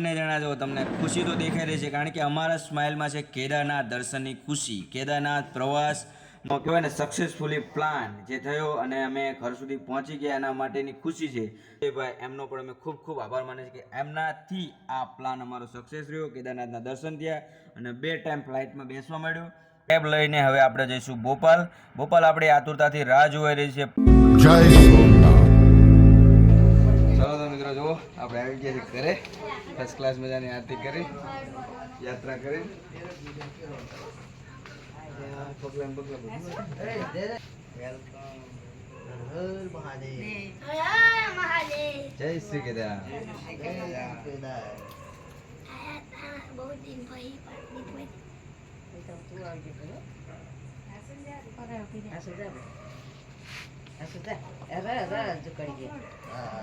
બંને જણા જો તમને ખુશી તો દેખાઈ રહી છે, કારણ કે અમારા સ્માઇલમાં છે કેદારનાથ દર્શનની ખુશી. કેદારનાથ પ્રવાસ કહેવાય ને સક્સેસફુલી પ્લાન જે થયો અને અમે ઘર સુધી પહોંચી ગયા, એના માટેની ખુશી છે. એ ભાઈ, એમનો પણ અમે ખૂબ ખૂબ આભાર માને છે કે એમનાથી આ પ્લાન અમારો સક્સેસ રહ્યો. કેદારનાથના દર્શન થયા અને બે ટાઈમ ફ્લાઇટમાં બેસવા મળ્યું કેબ લઈને હવે આપણે જઈશું ભોપાલ. ભોપાલ આપણે આતુરતાથી રાહ જોઈ રહી છે. જય મિત્રો જુઓ આપણે આવી ગયા છીએ ઘરે ફર્સ્ટ ક્લાસ મજાની આરતી કરી યાત્રા કરી પગલાં પગલાં જય શ્રી કેદાર બહુ દિન ભાઈ તું આવી ગયો આ સુધા આ સુધા અરે અરે જો કરી દે હા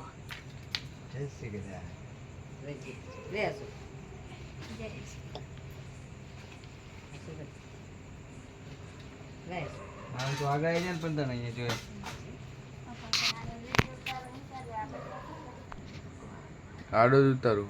જય શ્રી આમ તો. આગળ આવી જાય પણ તને અહીંયા જોઈએ આડો જ ઉતારું.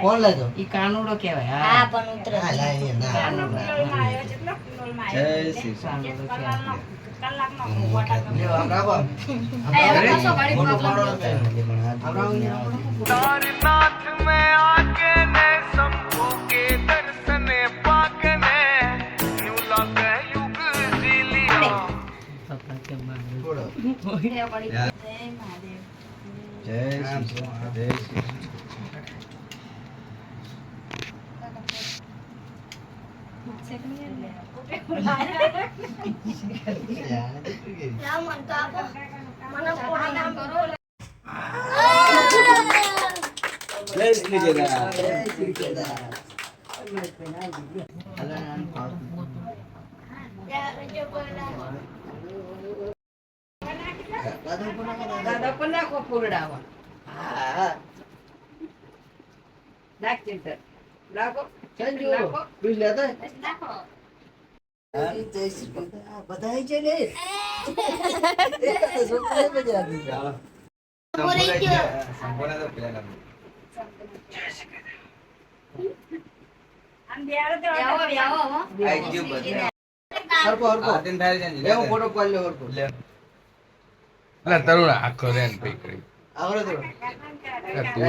કોણ લાઈવ તો ઈ કાનુડો કહેવાય હા. પણ ઉતરે. હા ના જય શ્રી શંભો જય શ્રી યાર, નામ કરો જય શ્રી કેદાર જય શ્રી કેદાર. હાલે, આમ પાડો. દાદા ઉપર નાખો, દાદા. પર નાખો ફૂલડાવા હા. નાખ. ચિંતન નાખો. સંજુ, બીજ લેતા? નાખો. બધા છે ને, ફોટો પાડી લે. એટલે તરુણ આખો રેન પીકડી આગળ ધરો. એટલે તું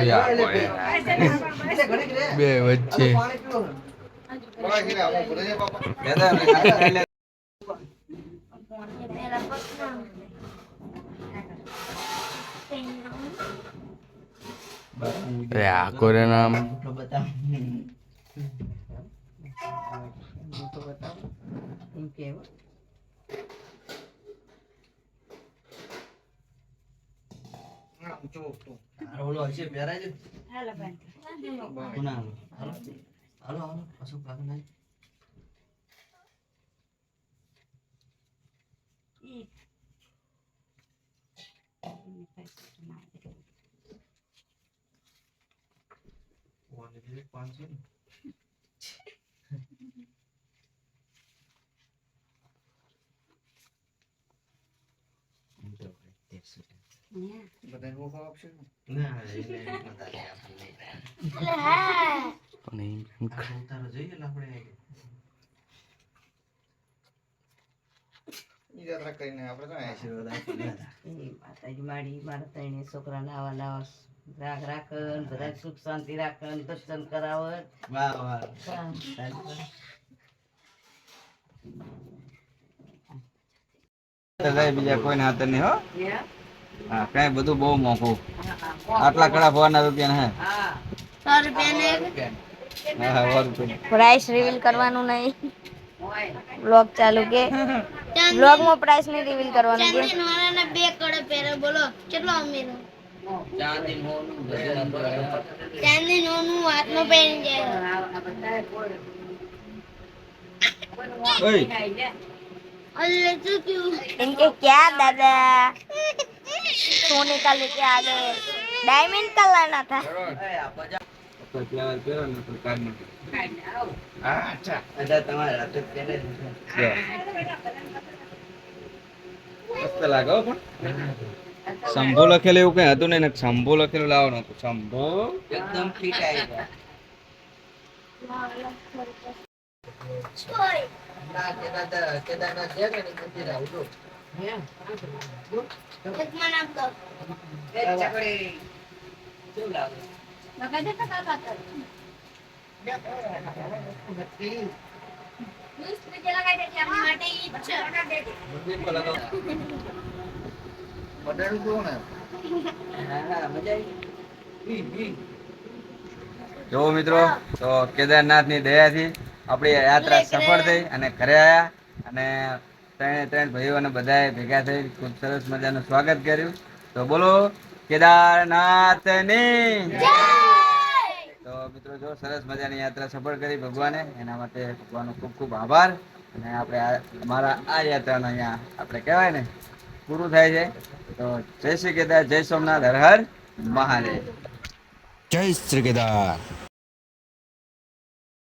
આખો રે એટલે ઘડીક રે. બે વચ્ચે આ પાણી પીવો ને. લેતા અમે ખાતા લે. પેલા પકડો અરે આખો રે નામ મોટો બતાવ. મોટો બતાવો એમ કેવો આ ઓલો હશે, પહેરાય છે. ગુના. હાલો, હાલો, હાલો. અશોક કાકા નાય. એટલે માતાજી માડી મારા ત્રણે છોકરા નાવા નાવા રાખ રાખન બધા સુખ શાંતિ રાખન દર્શન વાહ વાહ બીજા કોઈ હાથે નહીં હો કઈ બધું બહુ મોંઘું. આટલા કડા ભવાના રૂપિયા હે? પ્રાઇસ રિવીલ કરવાનું નહીં. બ્લોગ ચાલુ કે? બ્લોગમાં પ્રાઇસ નહીં રિવીલ કરવાનું કે? બે કડા પહેરે બોલો. કેટલો અમીર? ચાંદી નોનું ચાંદી નોનું હાથમાં પહેરી જાય. ઓય. કે ક્યા દાદા? सोने का लेके आ गए डायमंड का लाना था તો ત્યાં પહેરો ને તો કાઢ નાખો. હા અચ્છા જો. મસ્ત લાગે હો પણ શંભુ લખેલું એવું કઈ હતું નહીં ને શંભુ લખેલું લાવવાનું હતું શંભુ એકદમ ફિટ આવી જાય ઓય, કેદારનાથ છે કે નહીં મંદિર આવજો ઈ જ મિત્રો તો કેદારનાથની દયાથી આપણી યાત્રા સફળ થઈ અને ઘરે આવ્યા અને ત્રણે ત્રણ ભાઈઓ અને બધાએ ભેગા થઈ ખૂબ સરસ મજાનું સ્વાગત કર્યું. તો બોલો કેદારનાથની. તો મિત્રો જો સરસ મજાની યાત્રા સફળ કરી ભગવાને એના માટે ભગવાનનો ખૂબ ખૂબ આભાર. અને આપણે આ અમારા આ યાત્રાનો અહીંયા આપણે કહેવાય ને પૂરું થાય છે. તો જય શ્રી કેદાર જય સોમનાથ હર હર મહાદેવ. જય શ્રી કેદાર.